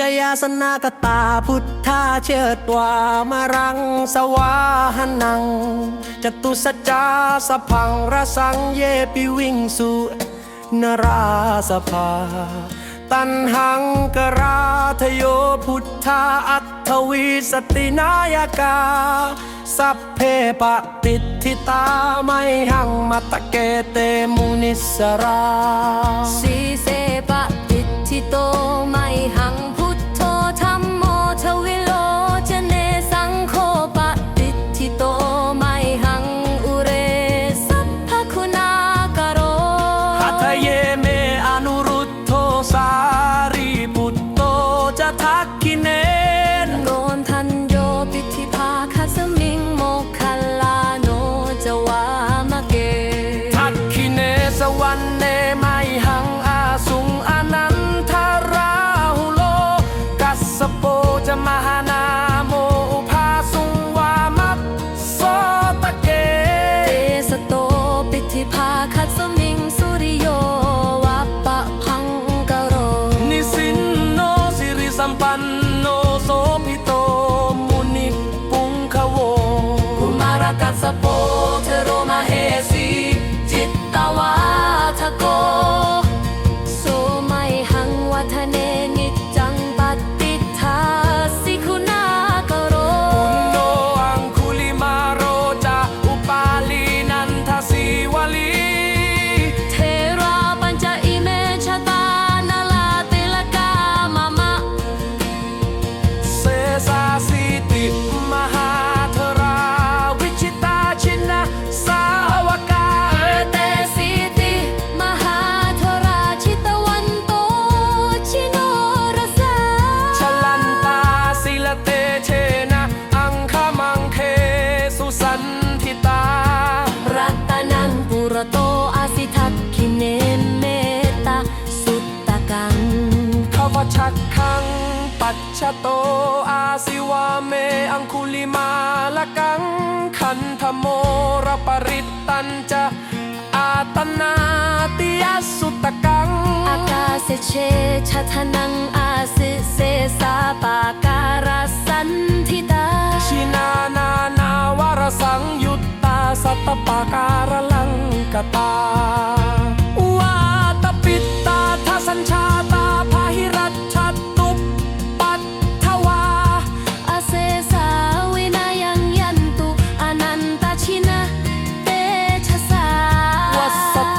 ชยาสนากตาพุทธาเชิดว่ามารังสวาหนังจตุสจาสพังระสังเยปิวิงสุนราสภา ตันหังกราทโยพุทธาอัตถวีสตินายกา สัพเพปฏิทิตาไม่หังมัตตะเกเตมุนิสราสีเส จะทักขิเนนโกนทันโยปิธิภาคัสมิงโมคคัลลาโนจวามะเก ทักขิเนสวรรเนไมหังอาสุงอนันทาราหุโล กัสสโปจะมหานาโมอุภาสุงวามัปโสตะเก เตสโตปิธิภาคัสมิ ปัจฉโตอาสิวาเมอังคุลิมาละกังขันธโมรปริตตันจะอาตนาติยสุตกัง อากาเสเชชะทนังอาสิเสสาปาการาสันทิตา ชินานานาวรสังยุตตาสัตตปาการลังกตา